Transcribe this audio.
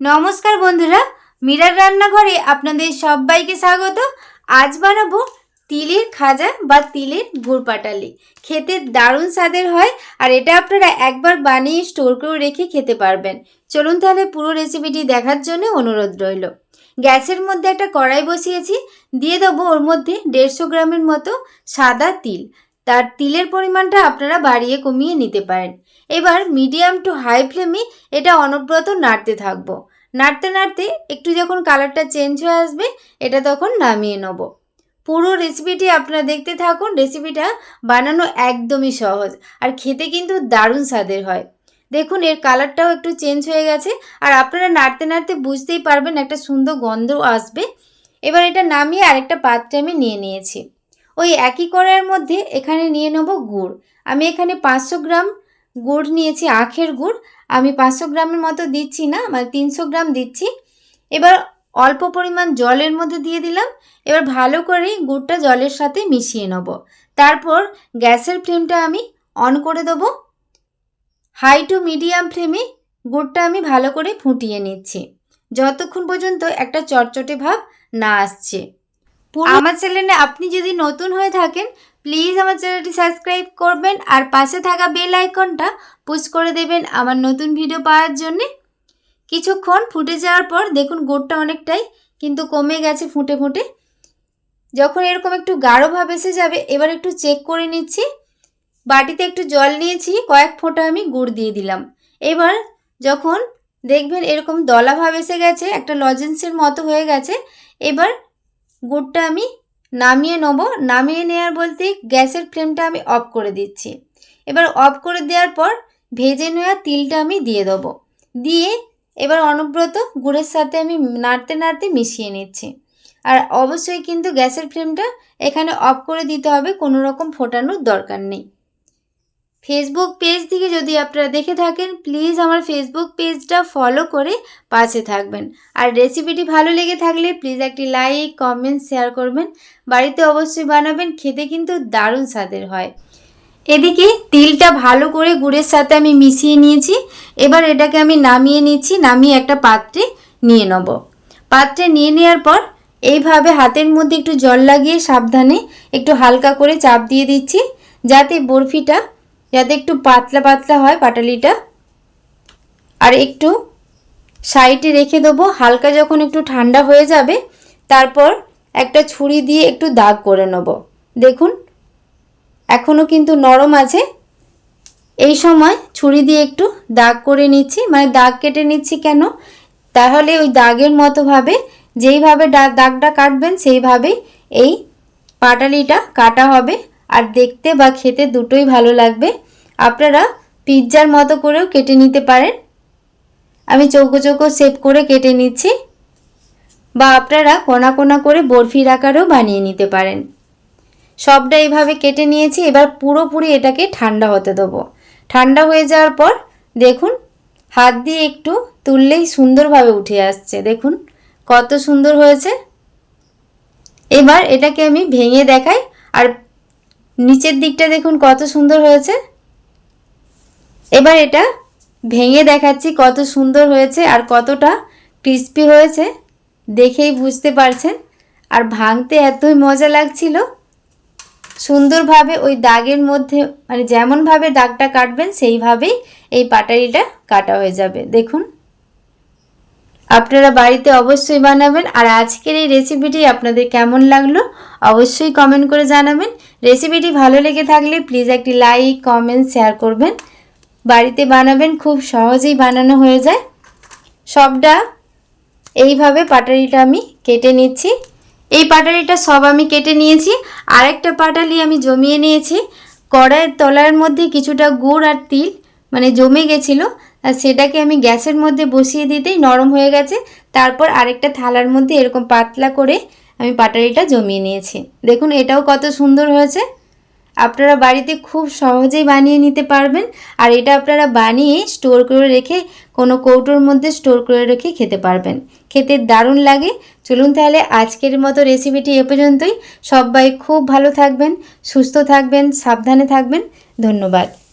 নমস্কার বন্ধুরা, মীরার রান্নাঘরে আপনাদের সবাইকে স্বাগত। আজ বানাবো তিলের খাজা বা তিলের ভুর পাটালি। খেতে দারুণ স্বাদের হয় আর এটা আপনারা একবার বানিয়ে স্টোর করে রেখে খেতে পারবেন। চলুন তাহলে পুরো রেসিপিটি দেখার জন্য অনুরোধ রইল। গ্যাসের মধ্যে একটা কড়াই বসিয়েছি, দিয়ে দেবো ওর মধ্যে দেড়শো গ্রামের মতো সাদা তিল। তার তিলের পরিমাণটা আপনারা বাড়িয়ে কমিয়ে নিতে পারেন। এবার মিডিয়াম টু হাই ফ্লেমে এটা অনবরত নাড়তে থাকব। নাড়তে নাড়তে একটু যখন কালারটা চেঞ্জ হয়ে আসবে, এটা তখন নামিয়ে নেব। পুরো রেসিপিটি আপনারা দেখতে থাকুন। রেসিপিটা বানানো একদমই সহজ আর খেতে কিন্তু দারুণ স্বাদের হয়। দেখুন, এর কালারটাও একটু চেঞ্জ হয়ে গেছে আর আপনারা নাড়তে নাড়তে বুঝতেই পারবেন একটা সুন্দর গন্ধ আসবে। এবার এটা নামিয়ে আরেকটা পাত্রে আমি নিয়ে নিয়েছি। ওই একই কড়াইয়ের মধ্যে এখানে নিয়ে নেব গুড়। আমি এখানে পাঁচশো গ্রাম গুড় নিয়েছি আখের গুড়। আমি পাঁচশো গ্রামের মতো দিচ্ছি না মানে তিনশো গ্রাম দিচ্ছি। এবার অল্প পরিমাণ জলের মধ্যে দিয়ে দিলাম। এবার ভালো করে গুড়টা জলের সাথে মিশিয়ে নেব। তারপর গ্যাসের ফ্লেমটা আমি অন করে দেবো। হাই টু মিডিয়াম ফ্লেমে গুড়টা আমি ভালো করে ফুটিয়ে নিচ্ছি। যতক্ষণ পর্যন্ত একটা চটচটে ভাব না আসছে। আমার চ্যানেলে আপনি যদি নতুন হয়ে থাকেন প্লিজ আমার চ্যানেলটি সাবস্ক্রাইব করবেন আর পাশে থাকা বেল আইকনটা পুশ করে দেবেন আমার নতুন ভিডিও পাওয়ার জন্যে। কিছুক্ষণ ফুটে যাওয়ার পর দেখুন গুড়টা অনেকটাই কিন্তু কমে গেছে ফুটে ফুটে। যখন এরকম একটু গাঢ় ভাব এসে যাবে, এবার একটু চেক করে নিচ্ছি। বাটিতে একটু জল নিয়েছি, কয়েক ফোঁটা আমি গুড় দিয়ে দিলাম। এবার যখন দেখবেন এরকম দলা ভাব এসে গেছে, একটা লজেন্সের মতো হয়ে গেছে, এবার গুড়টা আমি নামিয়ে নেব। নামিয়ে নেওয়ার বলতে গ্যাসের ফ্লেমটা আমি অফ করে দিচ্ছি। এবার অফ করে দেওয়ার পর ভেজে নেওয়া তিলটা আমি দিয়ে দেবো। দিয়ে এবার অনুব্রত গুড়ের সাথে আমি নাড়তে নাড়তে মিশিয়ে নিচ্ছি। আর অবশ্যই কিন্তু গ্যাসের ফ্লেমটা এখানে অফ করে দিতে হবে, কোনো রকম ফোটানোর দরকার নেই। ফেসবুক পেজ থেকে যদি আপনারা দেখে থাকেন প্লিজ আমার ফেসবুক পেজটা ফলো করে পাশে থাকবেন। আর রেসিপিটি ভালো লেগে থাকলে প্লিজ একটি লাইক কমেন্ট শেয়ার করবেন। বাড়িতে অবশ্যই বানাবেন, খেতে কিন্তু দারুণ স্বাদের হয়। এদিকে তিলটা ভালো করে গুড়ের সাথে আমি মিশিয়ে নিয়েছি। এবার এটাকে আমি নামিয়ে নিচ্ছি, নামিয়ে একটা পাত্রে নিয়ে নেব। পাত্রে নিয়ে নেওয়ার পর এইভাবে হাতের মধ্যে একটু জল লাগিয়ে সাবধানে একটু হালকা করে চাপ দিয়ে দিচ্ছি, যাতে বরফিটা যাতে একটু পাতলা পাতলা হয় পাটালিটা। আর একটু সাইডে রেখে দেবো। হালকা যখন একটু ঠান্ডা হয়ে যাবে, তারপর একটা ছুরি দিয়ে একটু দাগ করে নেব। দেখুন এখনও কিন্তু নরম আছে। এই সময় ছুরি দিয়ে একটু দাগ করে নিচ্ছি। মানে দাগ কেটে নিচ্ছি কেন? তাহলে ওই দাগের মতোভাবে যেইভাবে দাগটা কাটবেন, সেইভাবেই এই পাটালিটা কাটা হবে। আর দেখতে বা খেতে দুটোই ভালো লাগবে। আপনারা পিৎজার মতো করেও কেটে নিতে পারেন। আমি চৌকো চৌকো শেপ করে কেটে নিচ্ছি বা আপনারা কোনা কোনা করে বরফির আকারেও বানিয়ে নিতে পারেন। সবটা এইভাবে কেটে নিয়েছি, এবার পুরোপুরি এটাকে ঠান্ডা হতে দেবো। ঠান্ডা হয়ে যাওয়ার পর দেখুন, হাত দিয়ে একটু তুললেই সুন্দরভাবে উঠে আসছে। দেখুন, কত সুন্দর হয়েছে। এবার এটাকে আমি ভেঙে দেখাই, আর নিচের দিকটা দেখুন কত সুন্দর হয়েছে। এবার এটা ভেঙে দেখাচ্ছি কত সুন্দর হয়েছে আর কতটা ক্রিস্পি হয়েছে। দেখেই বুঝতে পারছেন। আর ভাঙতে এতই মজা লাগছিল। সুন্দরভাবে ওই দাগের মধ্যে মানে যেমনভাবে দাগটা কাটবেন, সেইভাবেই এই পাটারিটা কাটা হয়ে যাবে। দেখুন। আপনারা বাড়িতে অবশ্যই বানাবেন। আর আজকের এই রেসিপিটি আপনাদের কেমন লাগল, অবশ্যই কমেন্ট করে জানাবেন। রেসিপিটি ভালো লেগে থাকলে প্লিজ একটি লাইক কমেন্ট শেয়ার করবেন। বাড়িতে বানাবেন, খুব সহজেই বানানো হয়ে যায়। সবটা এইভাবে পাটারিটা আমি কেটে নিচ্ছি। এই পাটালিটা সব আমি কেটে নিয়েছি। আরেকটা পাটালি আমি জমিয়ে নিয়েছি। কড়াইয়ের তলার মধ্যে কিছুটা গুড় আর তিল মানে জমে গেছিল, আর সেটাকে আমি গ্যাসের মধ্যে বসিয়ে দিতেই নরম হয়ে গেছে। তারপর আরেকটা থালার মধ্যে এরকম পাতলা করে আমি পাটালিটা জমিয়ে নিয়েছি। দেখুন, এটাও কত সুন্দর হয়েছে। আপনারা বাড়িতে খুব সহজেই বানিয়ে নিতে পারবেন। আর এটা আপনারা বানিয়ে স্টোর করে রেখে কোনো কৌটোর মধ্যে স্টোর করে রেখে খেতে পারবেন। খেতে দারুণ লাগে। চলুন তাহলে আজকের মতো রেসিপিটি এ পর্যন্তই। সবাই খুব ভালো থাকবেন, সুস্থ থাকবেন, সাবধানে থাকবেন। ধন্যবাদ।